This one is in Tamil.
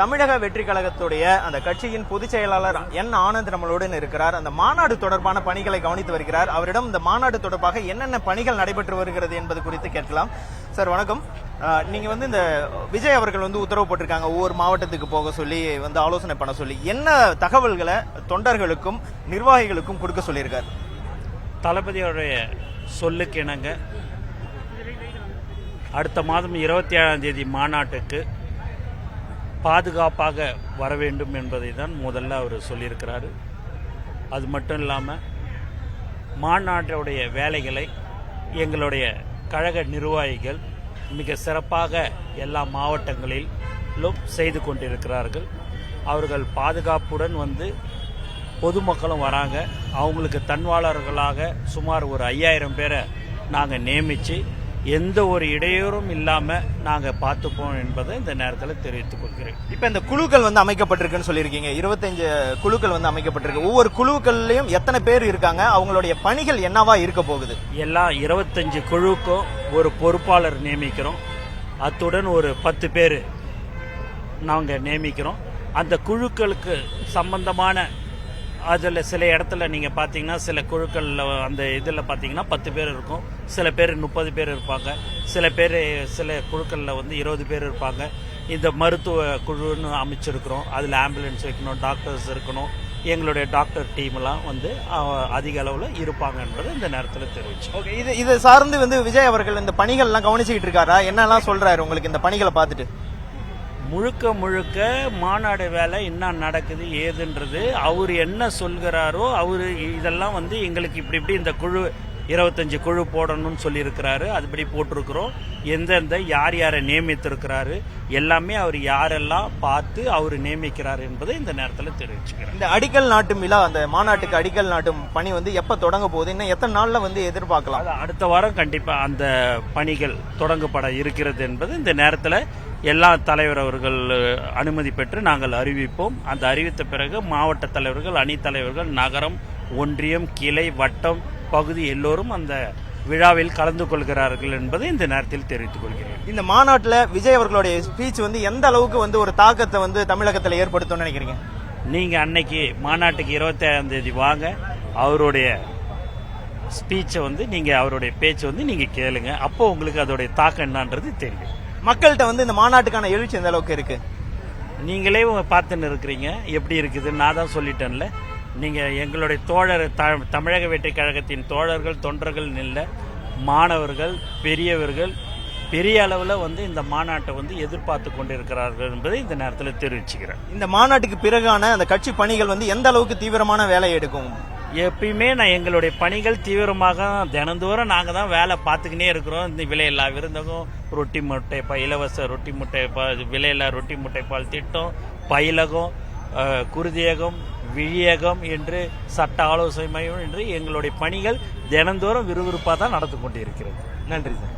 தமிழக வெற்றி கழகத்துடைய அந்த கட்சியின் பொதுச் செயலாளர் என் ஆனந்த் நம்மளுடன் இருக்கிறார். அந்த மாநாடு தொடர்பான பணிகளை கவனித்து வருகிறார். அவரிடம் இந்த மாநாடு தொடர்பாக என்னென்ன பணிகள் நடைபெற்று வருகிறது என்பது குறித்து கேட்கலாம். சார் வணக்கம். நீங்க வந்து இந்த விஜய் அவர்கள் வந்து உத்தரவு போட்டிருக்காங்க. ஒவ்வொரு மாவட்டத்துக்கு போக சொல்லி வந்து ஆலோசனை பண்ண சொல்லி. என்ன தகவல்களை தொண்டர்களுக்கும் நிர்வாகிகளுக்கும் கொடுக்க சொல்லியிருக்கார்? தளபதியோடைய சொல்லுக்கு இணங்க அடுத்த மாதம் இருபத்தி ஏழாம் தேதி மாநாட்டுக்கு பாதுகாப்பாக வர வேண்டும் என்பதை தான் முதல்ல அவர் சொல்லியிருக்கிறாரு. அது மட்டும் இல்லாமல் மாநாட்டுடைய வேலைகளை எங்களுடைய கழக நிர்வாகிகள் மிக சிறப்பாக எல்லா மாவட்டங்களிலும் செய்து கொண்டிருக்கிறார்கள். அவர்கள் பாதுகாப்புடன் வந்து பொதுமக்களும் வராங்க. அவங்களுக்கு தன்வாளர்களாக சுமார் ஒரு ஐயாயிரம் பேரை நாங்கள் நியமித்து எந்த ஒரு இடையூறும் இல்லாமல் நாங்கள் பார்த்துப்போம் என்பதை இந்த நேரத்தில் தெரிவித்துக் கொள்கிறேன். இப்ப இந்த குழுக்கள் வந்து அமைக்கப்பட்டிருக்குன்னு சொல்லியிருக்கீங்க. இருபத்தஞ்சு குழுக்கள் வந்து அமைக்கப்பட்டிருக்கு. ஒவ்வொரு குழுக்கள்லயும் எத்தனை பேர் இருக்காங்க? அவங்களுடைய பணிகள் என்னவா இருக்க போகுது? எல்லா இருபத்தஞ்சு குழுவுக்கும் ஒரு பொறுப்பாளர் நியமிக்கிறோம். அத்துடன் ஒரு பத்து பேர் நாங்கள் நியமிக்கிறோம். அந்த குழுக்களுக்கு சம்பந்தமான அதில் சில இடத்துல நீங்கள் பார்த்தீங்கன்னா சில குழுக்களில் அந்த இதில் பார்த்தீங்கன்னா பத்து பேர் இருக்கும். சில பேர் முப்பது பேர் இருப்பாங்க. சில பேர் சில குழுக்களில் வந்து இருபது பேர் இருப்பாங்க. இந்த மருத்துவ குழுன்னு அமைச்சிருக்கிறோம். அதில் ஆம்புலன்ஸ் வைக்கணும் டாக்டர்ஸ் இருக்கணும். எங்களுடைய டாக்டர் டீம்லாம் வந்து அதிக அளவில் இருப்பாங்க என்பது இந்த நேரத்தில் தெரிவிச்சு ஓகே இது இதை சார்ந்து வந்து விஜய் அவர்கள் இந்த பணிகள்லாம் கவனிச்சுக்கிட்டு இருக்காரா? என்னெல்லாம் சொல்கிறாரு உங்களுக்கு இந்த பணிகளை பார்த்துட்டு. முழுக்க முழுக்க மாநாடு வேலை என்ன நடக்குது ஏதுன்றது அவர் என்ன சொல்கிறாரோ அவர் இதெல்லாம் வந்து எங்களுக்கு இப்படி இப்படி இந்த குழு இருபத்தஞ்சு குழு போடணும்னு சொல்லியிருக்கிறாரு. அதுபடி போட்டிருக்கிறோம். எந்தெந்த யார் யாரை நியமித்திருக்கிறாரு எல்லாமே அவர் யாரெல்லாம் பார்த்து அவர் நியமிக்கிறார் என்பதை இந்த நேரத்தில் தெரிவிச்சுக்கிறேன். இந்த அடிக்கல் நாட்டும் விழா அந்த மாநாட்டுக்கு அடிக்கல் நாட்டும் பணி வந்து எப்ப தொடங்க போகுது இன்னும் எத்தனை நாள்ல வந்து எதிர்பார்க்கலாம்? அடுத்த வாரம் கண்டிப்பாக அந்த பணிகள் தொடங்கப்பட இருக்கிறது என்பது இந்த நேரத்தில் எல்லா தலைவர் அவர்கள் அனுமதி பெற்று நாங்கள் அறிவிப்போம். அந்த அறிவித்த பிறகு மாவட்ட தலைவர்கள் அணி தலைவர்கள் நகரம் ஒன்றியம் கிளை வட்டம் பகுதி எல்லோரும் அந்த விழாவில் கலந்து கொள்கிறார்கள் என்பதை இந்த நேரத்தில் தெரிவித்துக் கொள்கிறேன். இந்த மாநாட்டுல விஜய் அவர்களுடைய ஸ்பீச் வந்து எந்த அளவுக்கு வந்து ஒரு தாக்கத்தை வந்து தமிழகத்துல ஏற்படுத்தும்னு நினைக்கிறீங்க? நீங்க அன்னைக்கு மாநாட்டுக்கு இருபத்தி ஏழாம் தேதி வாங்க அவருடைய ஸ்பீச்சை வந்து நீங்க அவருடைய பேச்சை வந்து நீங்க கேளுங்க. அப்போ உங்களுக்கு அதோடைய தாக்கம் என்னன்றது தெரியும். மக்கள்கிட்ட வந்து இந்த மாநாட்டுக்கான எழுச்சி எந்த அளவுக்கு இருக்கு? நீங்களே பார்த்துன்னு இருக்கிறீங்க எப்படி இருக்குது நான் தான் சொல்லிட்டேன்ல. நீங்கள் எங்களுடைய தோழர் த தமிழக வெற்றி கழகத்தின் தோழர்கள் தொண்டர்கள் இல்லை மாணவர்கள் பெரியவர்கள் பெரிய அளவில் வந்து இந்த மாநாட்டை வந்து எதிர்பார்த்து கொண்டிருக்கிறார்கள் என்பதை இந்த நேரத்தில் தெரிவிச்சுக்கிறேன். இந்த மாநாட்டுக்கு பிறகான அந்த கட்சி பணிகள் வந்து எந்த அளவுக்கு தீவிரமான வேலை எடுக்கும்? எப்பயுமே நான் எங்களுடைய பணிகள் தீவிரமாக தினந்தோறும் நாங்கள் தான் வேலை பார்த்துக்கினே இருக்கிறோம். இந்த விலையில்லா விருந்தகம் ரொட்டி முட்டை இலவச ரொட்டி முட்டை விலையில்லா ரொட்டி முட்டை பால் திட்டம் பயிலகம் குருதியகம் விழியகம் என்று சட்ட ஆலோசனை மையம் என்று எங்களுடைய பணிகள் தினந்தோறும் விறுவிறுப்பாக தான் நடந்து கொண்டிருக்கிறது. நன்றி சார்.